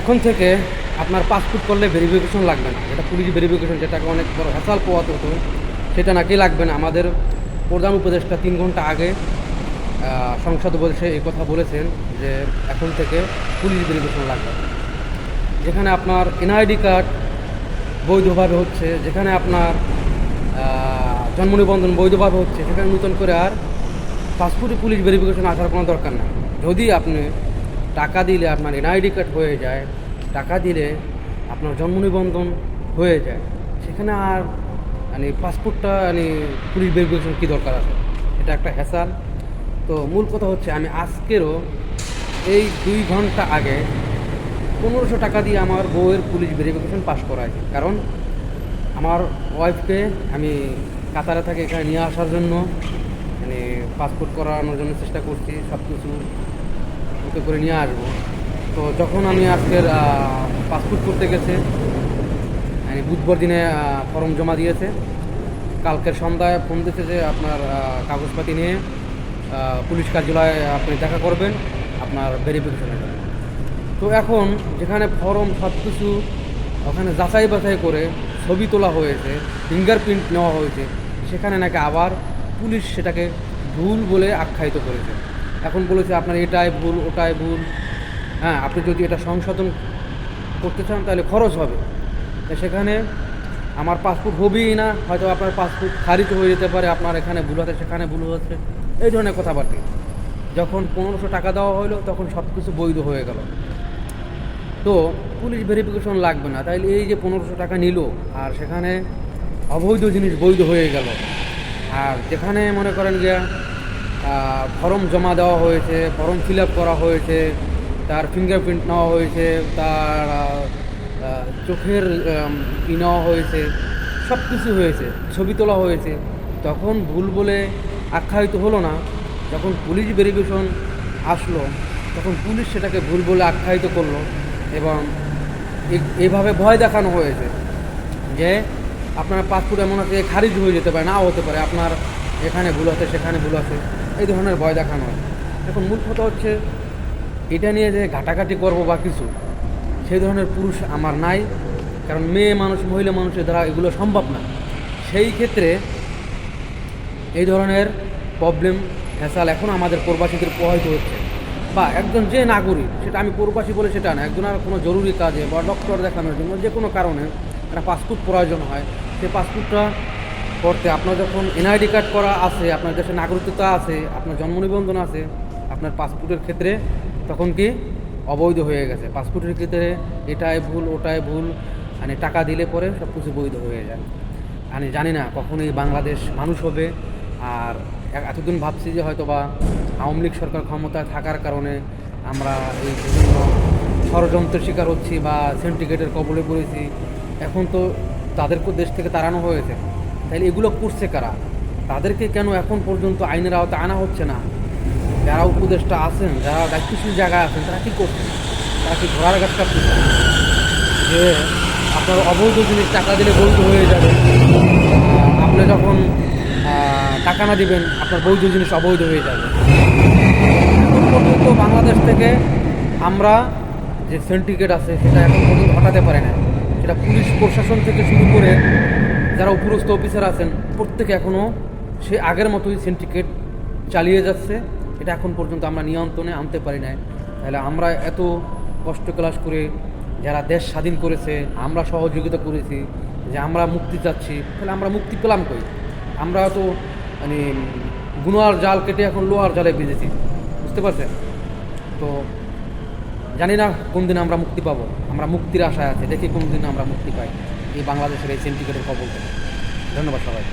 এখন থেকে আপনার পাসপোর্ট করলে ভেরিফিকেশন লাগবে না। এটা পুলিশ ভেরিফিকেশন যেটাকে অনেক বড় হ্যাসাল পোয়াতে হতো। সেটা নাকি লাগবে না। আমাদের প্রধান উপদেষ্টা তিন ঘণ্টা আগে সংসদ বলছে এই কথা বলেছেন যে এখন থেকে পুলিশ ভেরিফিকেশন লাগবে। যেখানে আপনার এনআইডি কার্ড বৈধভাবে হচ্ছে, যেখানে আপনার জন্ম নিবন্ধন বৈধভাবে হচ্ছে, সেখানে নতুন করে আর পাসপোর্টে পুলিশ ভেরিফিকেশন আসার কোনো দরকার নেই। যদি আপনি টাকা দিলে আপনার এনআইডি কার্ড হয়ে যায়, টাকা দিলে আপনার জন্ম নিবন্ধন হয়ে যায়। সেখানে আর মানে পাসপোর্টটা মানে পুলিশ ভেরিফিকেশন কী দরকার আছে? এটা একটা হ্যাসাল তো মূল কথা হচ্ছে, আমি আজকেরও এই দুই ঘণ্টা আগে পনেরোশো টাকা দিয়ে আমার বউয়ের পুলিশ ভেরিফিকেশন পাস করাই কারণ আমার ওয়াইফকে আমি কাতারে থেকে এখানে নিয়ে আসার জন্য মানে পাসপোর্ট করানোর জন্য চেষ্টা করছি সব কিছু ওকে করে নিয়ে আসব। তো যখন আমি আজকের পাসপোর্ট করতে গেছে মানে বুধবার দিনে ফর্ম জমা দিয়েছে। কালকের সন্ধ্যায় ফোন দিয়েছে যে আপনার কাগজপাতি নিয়ে পুলিশ কার্যালয়ে আপনি দেখা করবেন, আপনার ভেরিফিকেশনের তো এখন যেখানে ফর্ম সব কিছু ওখানে যাচাই বাছাই করে ছবি তোলা হয়েছে ফিঙ্গারপ্রিন্ট নেওয়া হয়েছে, সেখানে নাকি আবার পুলিশ সেটাকে ভুল বলে আখ্যায়িত করেছে। এখন বলেছে আপনার এটাই ভুল, ওটাই ভুল। হ্যাঁ আপনি যদি এটা সংশোধন করতে চান তাহলে খরচ হবে। সেখানে আমার পাসপোর্ট হবেই না, হয়তো আপনার পাসপোর্ট খারিজ হয়ে যেতে পারে, আপনার এখানে ভুল হচ্ছে, সেখানে ভুল হচ্ছে, এই ধরনের কথাবার্তা। যখন পনেরোশো টাকা দেওয়া হলো, তখন সব কিছু বৈধ হয়ে গেল। তো পুলিশ ভেরিফিকেশন লাগবে না, তাইলে এই যে পনেরোশো টাকা নিল, আর সেখানে অবৈধ জিনিস বৈধ হয়ে গেল। আর যেখানে মনে করেন যে ফর্ম জমা দেওয়া হয়েছে, ফর্ম ফিল করা হয়েছে, তার ফিঙ্গারপ্রিন্ট নেওয়া হয়েছে, তার চোখের ই নেওয়া হয়েছে সব কিছু হয়েছে, ছবি তোলা হয়েছে। তখন ভুল বলে আখ্যায়িত হলো না। যখন পুলিশ ভেরিফিকেশন আসলো, তখন পুলিশ সেটাকে ভুল বলে আখ্যায়িত করল এবং এ- এইভাবে ভয় দেখানো হয়েছে যে আপনার পাসপোর্ট এমন আছে খারিজ হয়ে যেতে পারে, নাও হতে পারে। আপনার এখানে ভুল আছে, সেখানে ভুল আছে। এই ধরনের ভয় দেখানো হয়। এখন মূল কথা হচ্ছে, এটা নিয়ে যে ঘাটাঘাটি করব বা কিছু, সেই ধরনের পুরুষ আমার নাই, কারণ মেয়ে মানুষ, মহিলা মানুষের দ্বারা এগুলো সম্ভব না। সেই ক্ষেত্রে এই ধরনের প্রবলেম হ্যাসাল এখন আমাদের প্রবাসীদের প্রভাবিত হচ্ছে। বা একজন যে নাগরিক, সেটা আমি প্রবাসী বলে সেটা না একজনের কোনো জরুরি কাজে বা ডক্টর দেখানোর জন্য যে কোনো কারণে একটা পাসপোর্ট প্রয়োজন হয় সেই পাসপোর্টটা করতে আপনার যখন এনআইডি কার্ড করা আছে, আপনার দেশের নাগরিকতা আছে, আপনার জন্ম নিবন্ধন আছে, আপনার পাসপোর্টের ক্ষেত্রে তখন কি অবৈধ হয়ে গেছে। পাসপোর্টের ক্ষেত্রে এটাই ভুল, ওটাই ভুল মানে টাকা দিলে পরে সব কিছু বৈধ হয়ে যায়। আমি জানি না কখন এই বাংলাদেশ মানুষ হবে আর এতদিন ভাবছি যে হয়তো বা আওয়ামী লীগ সরকার ক্ষমতায় থাকার কারণে আমরা এই বিভিন্ন ষড়যন্ত্রের শিকার হচ্ছি বা সিন্ডিকেটের কবলে পড়েছি। এখন তো তাদেরকে দেশ থেকে তাড়ানো হয়েছে। তাহলে এগুলো করছে কারা? তাদেরকে কেন এখন পর্যন্ত আইনের আওতায় আনা হচ্ছে না? যারা উপদেষ্টা আছেন, যারা দায়িত্বশীল জায়গায় আছেন, তারা কী করছেন? তারা কি ঘোড়ার গাছ কাটতেছে যে আপনার অবৈধ জিনিস টাকা দিলে বৈধ হয়ে যাবে। আপনি যখন টাকা না দিবেন, আপনার বৈধ জিনিস অবৈধ হয়ে যাবে। পর্যন্ত বাংলাদেশ থেকে আমরা যে সেন্টিকেট আছে, সেটা এখন পর্যন্ত হটাতে পারে না সেটা পুলিশ প্রশাসন থেকে শুরু করে যারা উপরস্থ অফিসার আছেন, প্রত্যেকে এখনও সে আগের মতোই সিন্ডিকেট চালিয়ে যাচ্ছে। এটা এখন পর্যন্ত আমরা নিয়ন্ত্রণে আনতে পারি না তাহলে আমরা এত কষ্ট ক্লাস করে যারা দেশ স্বাধীন করেছে, আমরা সহযোগিতা করেছি যে আমরা মুক্তি চাচ্ছি। তাহলে আমরা মুক্তি পেলাম কই? আমরা তো মানে গুনোয়ার জাল কেটে এখন লোহার জালে বেঁধেছি। বুঝতে পারছেন? তো জানি না কোন দিন আমরা মুক্তি পাবো। আমরা মুক্তির আশায় আছি। দেখি কোন দিন আমরা মুক্তি পাই। এই বাংলাদেশের এই সেন্টিকেটের কবল থেকে ধন্যবাদ সবাই